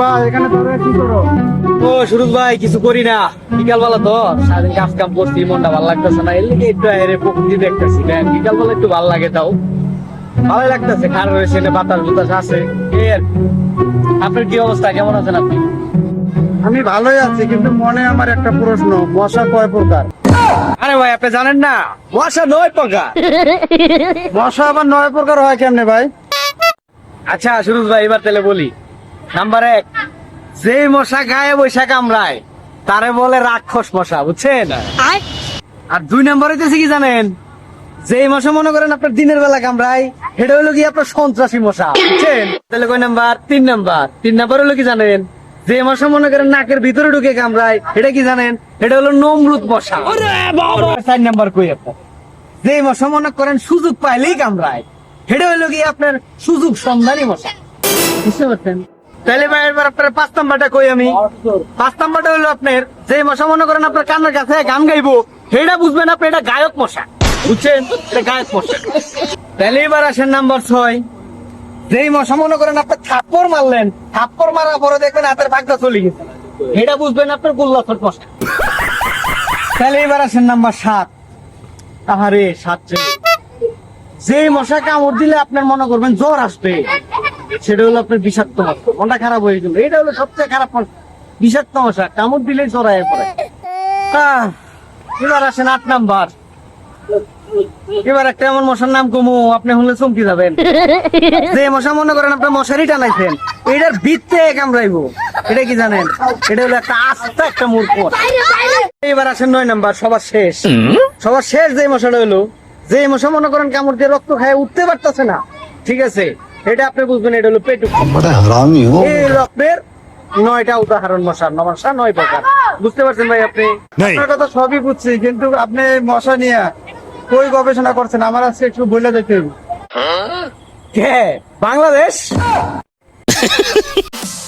ভাই এখানে তোরা কি করো? ও সুরজ ভাই কিছু করি না। বিকাল তো সারাদিন কাজ কাম করছি মনটা ভালো লাগতেছে না। এর লিগে একটু আরে প্রকৃতি দেখতেছি। বিকাল বেলা একটু ভালো লাগে তাও। ভালো লাগতেছে খার রয়েছে বাতাস বুতাস আছে। এই আর আপনার কি অবস্থা? কেমন আছেন আপনি? আমি ভালোই আছি কিন্তু মনে আমার একটা প্রশ্ন মশা কয় প্রকার? আরে ভাই আপনি জানেন না মশা নয় প্রকার। মশা আবার নয় প্রকার হয় কেমনে ভাই? আচ্ছা সুরজ ভাই এবার তাহলে বলি। নাম্বার এক যে মশা গায়ে বৈশা কামড়ায় তারে বলে রাক্ষস মশা বুঝছেন? আর দুই নম্বর হইতেছে কি জানেন? যে মশা মনে করেন আপনার দিনের বেলা কামড়ায় এটা হলো কি আপনার সন্ত্রাসী মশা বুঝছেন? তাহলে কয় নাম্বার? তিন নাম্বার। তিন নাম্বার হলো কি জানেন? যে মশা মনে করেন নাকের ভিতরে ঢুকে কামড়ায় এটা কি জানেন? এটা হলো নমরুদ মশা। চার নাম্বার কই আপনার? যে মশা মনে করেন সুযোগ পাইলেই কামড়ায় এটা হলো কি আপনার সুযোগ সন্ধানী মশা। বুঝতে পারছেন? তাহলে ভাই, এবার আপনার পাঁচ নাম্বারটা কই আমি? পাঁচ নাম্বারটা হলো আপনার যে মশা মনে করেন আপনার কানের কাছে গান গাইবো সেটা বুঝবেন আপনি, এটা গায়ক মশা। বুঝছেন? এটা গায়ক মশা। তাহলে এবার আসেন নাম্বার ছয়। যেই মশা মনে করেন আপনি থাপ্পড় মারলেন, থাপ্পড় মারার পরে দেখবেন হাতের ভাগটা চলে গেছে। এটা বুঝবেন আপনার গোল্লাফের মশা। তাহলে এবার আসেন নাম্বার সাত। আহারে, সাত যে মশা কামড় দিলে আপনার মনে করবেন জ্বর আসবে। সেটা হলো আপনার বিষাক্ত মশা মনটা খারাপ হয়ে গেল। এটা হলো সবচেয়ে খারাপ বিষাক্ত মশা কামড় দিলেই জড়ায় পড়ে এবার আসেন আট নাম্বার। এবার একটা এমন মশার নাম কমু, আপনি হলে চমকি যাবেন। যে মশা মনে করেন আপনার মশারি টানাইছেন, এটার ভিত্তে কামড়াইবো। এটা কি জানেন? এটা হলো একটা আস্তা একটা মূর্খ। এবার আসেন নয় নাম্বার, সবার শেষ। সবার শেষ যে মশাটা হলো, যে মশা মনে করেন কামড় দিয়ে রক্ত খায়, উঠতে পারতেছে না। ঠিক আছে? এটা আপনি বুঝবেন এটা হলো পেটুক। এই রক্তের নয়টা উদাহরণ মশার মশা নয় প্রকার। বুঝতে পারছেন ভাই আপনি? আপনার কথা সবই বুঝছি কিন্তু আপনি মশা নিয়ে কই গবেষণা করছেন? আমার আজকে একটু বলে দেখতে হ্যাঁ? বাংলাদেশ?